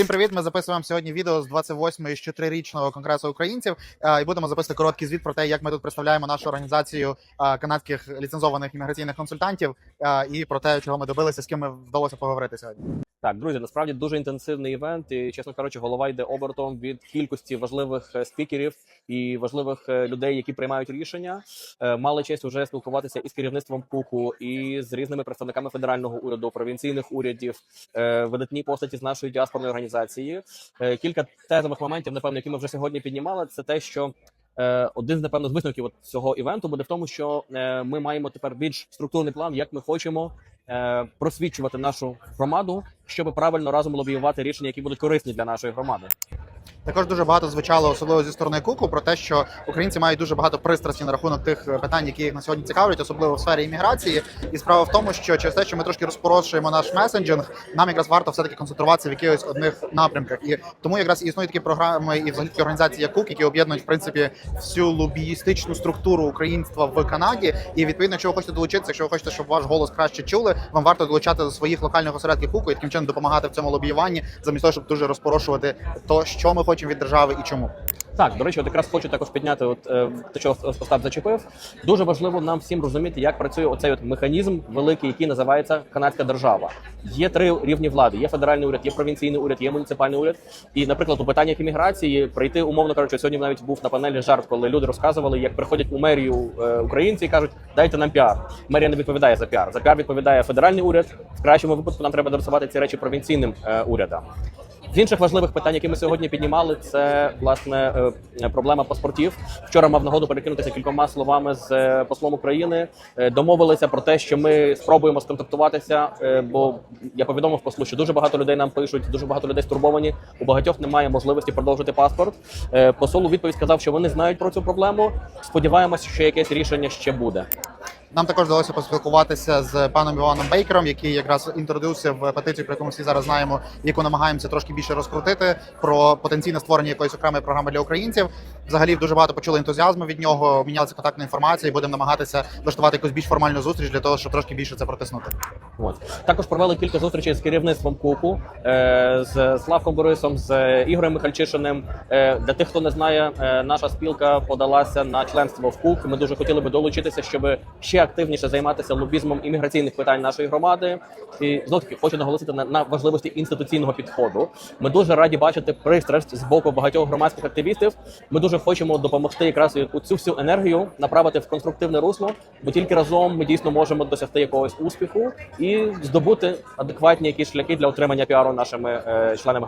Всім привіт! Ми записуємо сьогодні відео з 28-ї з 4-річного конгресу українців е, і будемо записувати короткий звіт про те, як ми тут представляємо нашу організацію е, канадських ліцензованих імміграційних консультантів е, і про те, чого ми добилися, з ким ми вдалося поговорити сьогодні. Так, друзі, насправді дуже інтенсивний івент, і чесно кажучи, голова йде обертом від кількості важливих е, спікерів і важливих е, людей, які приймають рішення. Е, Мали честь уже спілкуватися із керівництвом КУКу, і з різними представниками федерального уряду, провінційних урядів, видатні постаті з нашої діаспорної організації. Кілька тезових моментів, напевно, які ми вже сьогодні піднімали, це те, що. Один з напевно з висновків цього івенту буде в тому, що ми маємо тепер більш структурний план, як ми хочемо просвічувати нашу громаду, щоб правильно разом лобіювати рішення, які будуть корисні для нашої громади. Також дуже багато звучало, особливо зі сторони Куку, про те, що українці мають дуже багато пристрасті на рахунок тих питань, які їх на сьогодні цікавлять, особливо в сфері імміграції. І справа в тому, що через те, що ми трошки розпорошуємо наш месенджинг, нам якраз варто все таки концентруватися в якихось одних напрямках. І тому якраз існують такі програми і взагалі такі організації, як КУК, які об'єднують в принципі всю лобіїстичну структуру українства в Канаді. І відповідно, якщо ви хочете долучитися, якщо ви хочете, щоб ваш голос краще чули, вам варто долучати до своїх локальних осередків КУКу і таким чином допомагати в цьому лобіюванні, замість того, щоб дуже розпорошувати то, що ми хочемо від держави і чому. Так, до речі, от якраз хочу також підняти, от е, те, що Остап зачепив. Дуже важливо нам всім розуміти, як працює оцей от механізм великий, який називається канадська держава. Є три рівні влади: є федеральний уряд, є провінційний уряд, є муніципальний уряд. І, наприклад, у питаннях імміграції прийти, умовно кажучи, сьогодні навіть був на панелі жарт, коли люди розказували, як приходять у мерію е, українці і кажуть, дайте нам піар. Мерія не відповідає за піар. За піар відповідає федеральний уряд. В кращому випадку нам треба дорисувати ці речі провінційним е, урядам. З інших важливих питань, які ми сьогодні піднімали, це власне е, проблема паспортів. Вчора мав нагоду перекинутися кількома словами з е, послом України. Е, Домовилися про те, що ми спробуємо сконтактуватися. Бо я повідомив послу, що дуже багато людей нам пишуть, дуже багато людей стурбовані. У багатьох немає можливості продовжити паспорт. Посол у відповідь сказав, що вони знають про цю проблему. Сподіваємося, що якесь рішення ще буде. Нам також вдалося поспілкуватися з паном Іваном Бейкером, який якраз інтродюсив петицію, про яку ми всі зараз знаємо, яку намагаємося трошки більше розкрутити про потенційне створення якоїсь окремої програми для українців. Взагалі дуже багато почули ентузіазму від нього, обмінялися контактною інформацією. Будемо намагатися влаштувати якусь більш формальну зустріч для того, щоб трошки більше це протиснути. От також провели кілька зустрічей з керівництвом КУКу, е, з Славком Борисом, з Ігорем Михальчишиним. Е, для тих, хто не знає, е, наша спілка подалася на членство в КУК. Ми дуже хотіли би долучитися, щоб активніше займатися лобізмом імміграційних питань нашої громади. І знов таки хочу наголосити на, на важливості інституційного підходу. Ми дуже раді бачити пристрасть з боку багатьох громадських активістів. Ми дуже хочемо допомогти якраз у цю всю енергію направити в конструктивне русло, бо тільки разом ми дійсно можемо досягти якогось успіху і здобути адекватні якісь шляхи для отримання піару нашими е, членами